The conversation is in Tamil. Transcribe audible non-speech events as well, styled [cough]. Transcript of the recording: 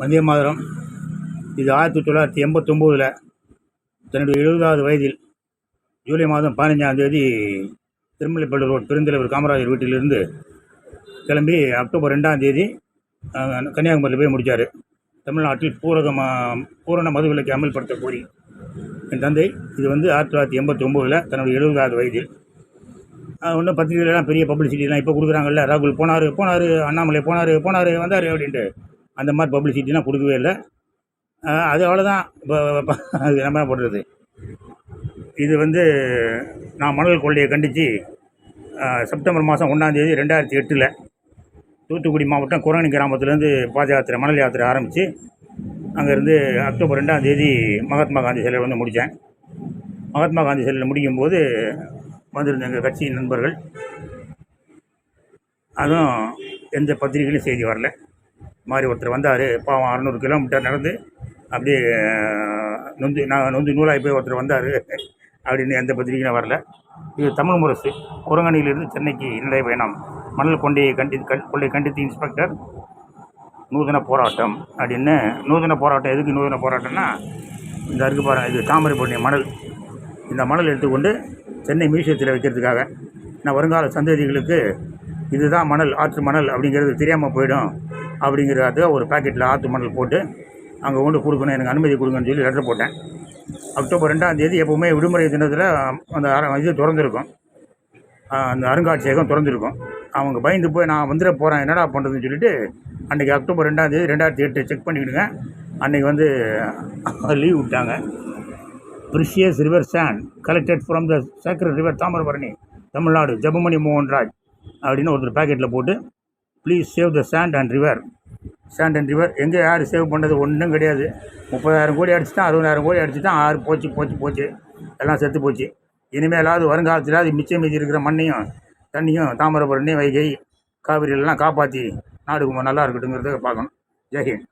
வந்தே மாதரம். இது ஆயிரத்தி தொள்ளாயிரத்தி எண்பத்தொம்போதில் தன்னுடைய எழுபதாவது வயதில் ஜூலை மாதம் பதினஞ்சாம் தேதி திருமலைப்பள்ளி ரோட் பெருந்தலைவர் காமராஜர் வீட்டிலிருந்து கிளம்பி அக்டோபர் ரெண்டாம் தேதி கன்னியாகுமரியில் போய் முடித்தார் தமிழ்நாட்டில் பூரக ம- பூரண மதுவிலக்கை அமல்படுத்த கோரி என் தந்தை. இது வந்து ஆயிரத்தி தொள்ளாயிரத்தி எண்பத்தி ஒம்போதில் தன்னுடைய எழுபதாவது வயதில். ஒன்றும் பத்திரிகைலாம் பெரிய பப்ளிசிட்டிலாம் இப்போ கொடுக்குறாங்கல்ல. ராகுல் போனார் போனார் அண்ணாமலை போனார் போனார் வந்தார் அப்படின்ட்டு. அந்த மாதிரி பப்ளிசிட்டிலாம் கொடுக்கவே இல்லை. அது அவ்வளோதான் இப்போ அது நம்ம பண்ணுறது இது வந்து நான் மணல் கொள்ளையை கண்டித்து செப்டம்பர் மாதம் ஒன்றாந்தேதி ரெண்டாயிரத்தி எட்டில் தூத்துக்குடி மாவட்டம் குரணி கிராமத்துலேருந்து பாத யாத்திரை மணல் யாத்திரை ஆரம்பித்து அங்கேருந்து அக்டோபர் ரெண்டாம் தேதி மகாத்மா காந்தி சிலையில் வந்து முடித்தேன் மகாத்மா காந்தி சிலையில் முடிக்கும்போது வந்திருந்த எங்கள் கட்சியின் நண்பர்கள் அதுவும் எந்த பத்திரிகையிலும் செய்தி வரல. மாதிரி ஒருத்தர் வந்தார். பாவம் அறநூறு கிலோமீட்டர் நடந்து அப்படியே நொந்து நான் நொந்து நூலாகி போய் ஒருத்தர் வந்தார். அப்படின்னு எந்த பத்திரிகையும் வரல. இது தமிழ் முரசு. குரங்கணியிலிருந்து சென்னைக்கு பயணம். மணல் கொண்டையை கண்டி கண் கொள்ளை கண்டித்து இன்ஸ்பெக்டர் நூதன போராட்டம் அப்படின்னு நூதன போராட்டம் எதுக்கு நூதன போராட்டம்னா இந்த இருக்கு பாருங்க இது தாமரைப்பண்ணி மணல். இந்த மணல் எடுத்துக்கொண்டு சென்னை மியூசியத்தில் வைக்கிறதுக்காக நான் வருங்கால சந்ததிகளுக்கு இதுதான் மணல் ஆற்று மணல் அப்படிங்கிறது தெரியாமல் போயிடும் அப்படிங்கிறத ஒரு பாக்கெட்டில் ஆற்று மணல் போட்டு அங்கே கொண்டு கொடுக்கணும். எனக்கு அனுமதி கொடுங்கன்னு சொல்லி லெட்டர் போட்டேன். அக்டோபர் ரெண்டாம் தேதி எப்போவுமே விடுமுறை தினத்தில் அந்த இது திறந்துருக்கும். அந்த அருங்காட்சியகம் திறந்துருக்கும். அவங்க பயந்து போய் நான் வந்துட போகிறேன் என்னடா பண்ணுறதுன்னு சொல்லிட்டு அன்றைக்கி அக்டோபர் ரெண்டாம் தேதி ரெண்டாயிரத்தி எட்டு செக் பண்ணிக்கிடுங்க. அன்றைக்கி வந்து [laughs] லீவ் விட்டாங்க. Precious river sand collected from the sacred river Thamirabarani Tamil Nadu Jebamani Mohanraj அப்படின்னு ஒருத்தர் பேக்கெட்டில் போட்டு please save the sand and river sand and river எங்கே யார் சேவ் பண்ணது ஒன்றும் கிடையாது. முப்பதாயிரம் கோடி அடிச்சுட்டான் அறுபதாயிரம் கோடி அடிச்சுட்டான் ஆறு போச்சு போச்சு போச்சு. எல்லாம் செத்து போச்சு. இனிமேலாவது வருங்காலத்திலாவது மிச்சம் மீதி இருக்கிற மண்ணையும் தண்ணியும் தாமிரபரணி வைகை காவிரியெல்லாம் காப்பாற்றி நாடு நல்லா இருக்கட்டுங்கிறத பார்க்கணும். ஜெய்ஹிந்த்